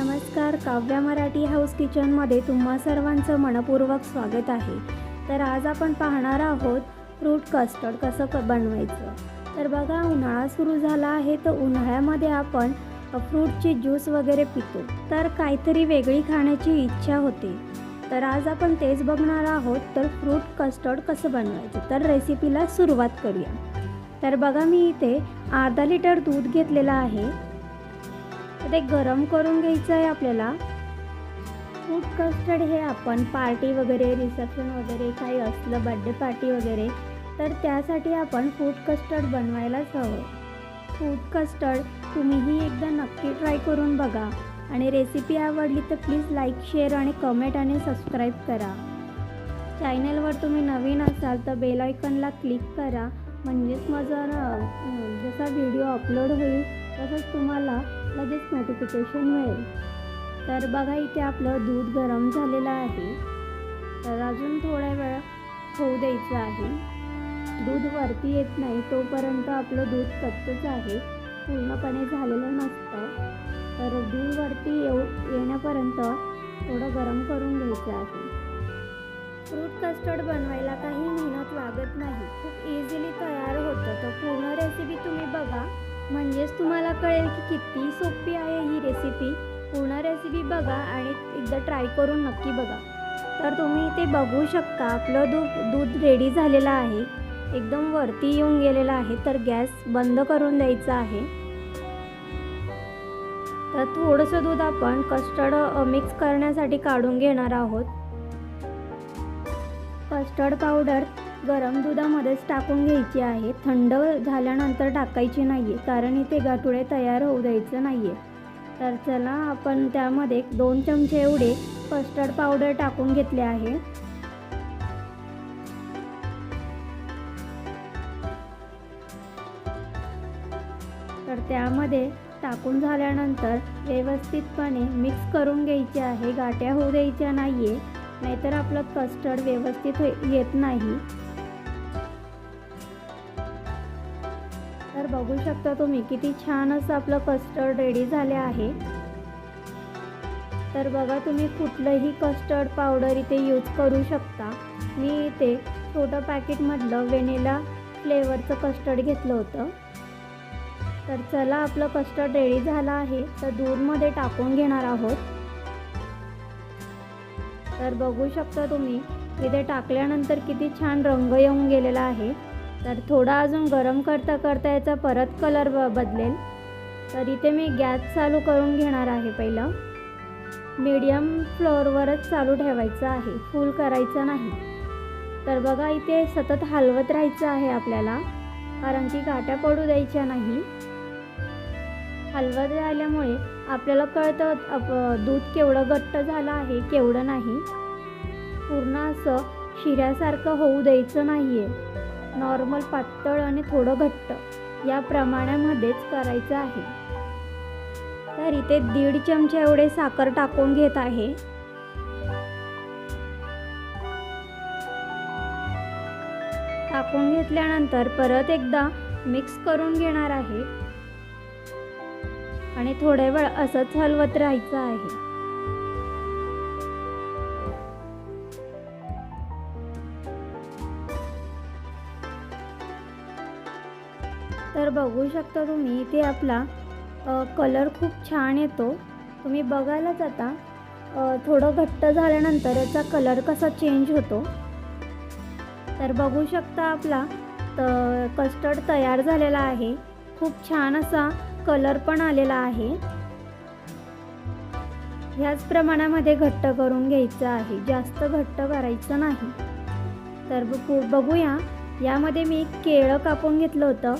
नमस्कार काव्या मराठी हाऊस किचनमध्ये तुम्हा सर्वांचं मनपूर्वक स्वागत आहे. तर आज आपण पाहणार आहोत फ्रूट कस्टर्ड कसं क बनवायचं. तर बघा उन्हाळा सुरू झाला आहे तर उन्हाळ्यामध्ये आपण फ्रूटचे ज्यूस वगैरे पितो. तर काहीतरी वेगळी खाण्याची इच्छा होते. तर आज आपण तेच बघणार आहोत तर फ्रूट कस्टर्ड कसं बनवायचं. तर रेसिपीला सुरुवात करूया. तर बघा मी इथे अर्धा लिटर दूध घेतलेलं आहे. ते गरम करून घ्यायचं आहे आपल्याला. फ्रूट कस्टर्ड हे आपण पार्टी वगैरे रिसेप्शन वगैरे काही असलं बड्डे पार्टी वगैरे तर त्यासाठी आपण फ्रूट कस्टर्ड बनवायलाच हवं. फ्रूट कस्टर्ड तुम्हीही एकदा नक्की ट्राय करून बघा. आणि रेसिपी आवडली तर प्लीज लाईक शेअर आणि कमेंट आणि सबस्क्राईब करा. चॅनलवर तुम्ही नवीन असाल तर बेल आयकनला क्लिक करा. म्हणजेच माझा जसा व्हिडिओ अपलोड होईल तसंच तुम्हाला लगेच नोटिफिकेशन मिळेल. तर बघा इथे आपलं दूध गरम झालेलं आहे. तर अजून थोड्या वेळ होऊ द्यायचं आहे. दूध वरती येत नाही तोपर्यंत आपलं दूध कच्चंच आहे. पूर्णपणे झालेलं नसतं. तर दूध वरती येऊ येण्यापर्यंत थोडं गरम करून घ्यायचं आहे. फ्रूट कस्टर्ड बनवायला काही मेहनत लागत नाही. खूप इझिली तयार होतं. तर पूर्ण रेसिपी तुम्ही बघा. म्हणजेच तुम्हाला कळेल की किती सोपी आहे ही रेसिपी पूर्ण रेसिपी बघा आणि एकदा ट्राय करून नक्की बघा. तर तुम्ही ते बघू शकता आपलं दूध दूध रेडी झालेलं आहे. एकदम वरती येऊन गेलेलं आहे तर गॅस बंद करून द्यायचा आहे. तर थोडंसं दूध आपण कस्टर्ड मिक्स करण्यासाठी काढून घेणार आहोत. कस्टर्ड पावडर गरम दुधामध्येच टाकून घ्यायची आहे. थंड झाल्यानंतर टाकायची नाही आहे कारण इथे गाठुळे तयार होऊ द्यायचं नाही आहे तर चला आपण त्यामध्ये दोन चमचे एवढे कस्टर्ड पावडर टाकून घेतले आहे. तर त्यामध्ये टाकून झाल्यानंतर व्यवस्थितपणे मिक्स करून घ्यायचे आहे. गाठ्या होऊ द्यायच्या नाही आहे नाहीतर आपलं कस्टर्ड व्यवस्थित येत नाही. बघू शकता तुम्ही. किती छान असं आपलं कस्टर्ड रेडी झाले आहे. तर बघा तुम्ही कुठलंही कस्टर्ड पावडर इथे यूज करू शकता. मी इथे छोटं पॅकेटमधलं वेनेला फ्लेवरचं कस्टर्ड घेतलं होतं. तर चला आपलं कस्टर्ड रेडी झालं आहे. तर दूधमध्ये टाकून घेणार आहोत. तर बघू शकता तुम्ही इथे टाकल्यानंतर किती छान रंग येऊन गेलेला आहे. तर थोडा अजून गरम करता करता याचा परत कलर ब बदलेल. तर इथे मी गॅस चालू करून घेणार आहे पहिलं. मीडियम फ्लोअरवरच चालू ठेवायचं आहे. फुल करायचं नाही. तर बघा इथे सतत हलवत राहायचं आहे आपल्याला. कारण की काट्या पडू द्यायच्या नाही. हलवत राहिल्यामुळे आपल्याला कळतं दूध केवढं घट्ट झालं आहे केवढं नाही. पूर्ण असं शिऱ्यासारखं होऊ द्यायचं नाही आहे नॉर्मल पातळ आणि थोडं घट्ट. या प्रमाणामध्येच करायचं आहे. तर इथे दीड चमचे एवढे साखर टाकून घेत आहे. टाकून घेतल्यानंतर परत एकदा मिक्स करून घेणार आहे. आणि थोड्या वेळ असंच हलवत राहायचं आहे. तर बघू शकता तुम्ही इथे आपला कलर खूप छान येतो. तुम्ही बघायलाच आता थोडं घट्ट झाल्यानंतर याचा कलर कसा चेंज होतो. तर बघू शकता आपला तर कस्टर्ड तयार झालेला आहे. खूप छान असा कलर पण आलेला आहे. ह्याच प्रमाणामध्ये घट्ट करून घ्यायचं आहे. जास्त घट्ट करायचं नाही. तर बघूया. यामध्ये मी केळं कापून घेतलं होतं.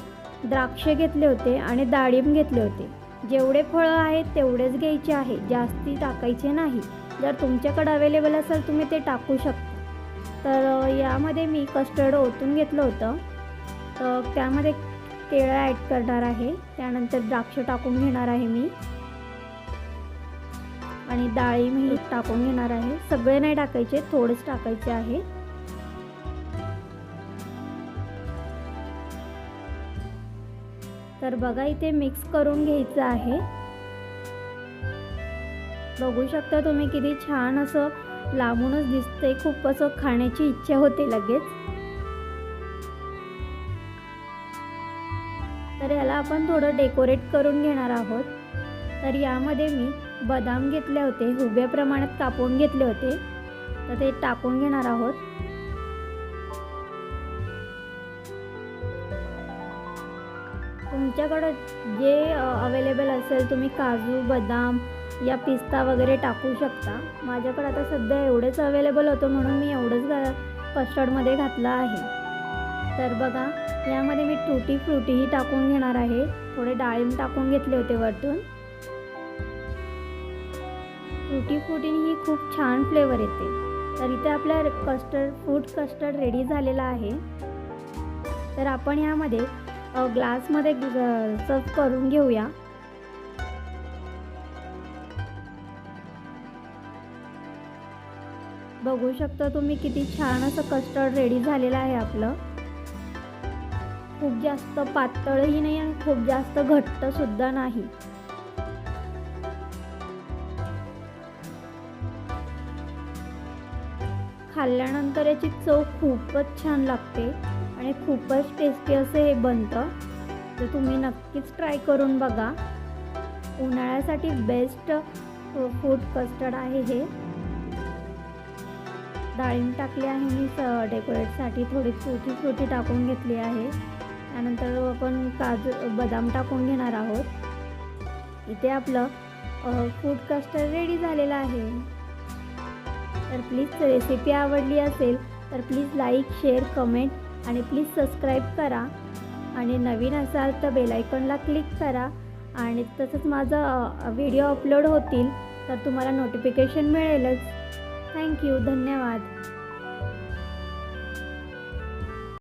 द्राक्ष घेतले होते आणि डाळिंब घेतले होते. जेवढे फळं आहेत तेवढेच घ्यायचे आहे जास्ती टाकायचे नाही. जर तुमच्याकडे अवेलेबल असेल तुम्ही ते टाकू शकता. तर यामध्ये मी कस्टर्ड ओतून घेतलं होतं. तर त्यामध्ये केळं ॲड करणार आहे. त्यानंतर द्राक्ष टाकून घेणार आहे मी. आणि डाळिंब टाकून घेणार आहे. सगळे नाही टाकायचे थोडेच टाकायचे आहे. तर बघा इथे मिक्स करून घ्यायचं आहे. बघू शकता तुम्ही किती छान असं लांबूनच दिसते खूप असं खाण्याची इच्छा होते लगेच. तर याला आपण थोडं डेकोरेट करून घेणार आहोत. तर यामध्ये मी बदाम घेतले होते हुब्या प्रमाणात कापून घेतले होते. तर ते टाकून घेणार आहोत. तुमच्याकडं जे अवेलेबल असेल तुम्ही काजू बदाम या पिस्ता वगैरे टाकू शकता. माझ्याकडं आता सध्या एवढंच अवेलेबल होतं म्हणून मी एवढंच घा कस्टर्डमध्ये घातलं आहे. तर बघा यामध्ये मी टुटी फ्रुटीही टाकून घेणार आहे. थोडे डाळिंब टाकून घेतले होते वरतून. टुटी फ्रुटीने ही खूप छान फ्लेवर येते. तर इथे आपल्या कस्टर्ड फ्रूट कस्टर्ड रेडी झालेला आहे. तर आपण यामध्ये ग्लासमध्ये सर्व करून घेऊया. बघू शकता तुम्ही किती छान असं कस्टर्ड रेडी झालेलं आहे आपलं. खूप जास्त पातळही नाही आणि खूप जास्त घट्ट सुद्धा नाही. खाल्ल्यानंतर याची चव खूपच छान लागते. आणि खूपच टेस्टी असं हे बनतं. तर तुम्ही नक्कीच ट्राय करून बघा. उन्हाळ्यासाठी बेस्ट फूड कस्टर्ड आहे हे. डाळिंब टाकली आहे मी स डेकोरेटसाठी थोडी छोटी छोटी टाकून घेतली आहे. त्यानंतर आपण काजू बदाम टाकून घेणार आहोत. इथे आपलं फूड कस्टर्ड रेडी झालेलं आहे. तर प्लीज रेसिपी आवडली असेल तर प्लीज लाईक शेअर कमेंट आणि प्लीज सबस्क्राईब करा. आणि नवीन असाल तर बेलायकॉनला क्लिक करा. आणि तसंच माझं व्हिडिओ अपलोड होतील तर तुम्हाला नोटिफिकेशन मिळेलच. थँक्यू धन्यवाद.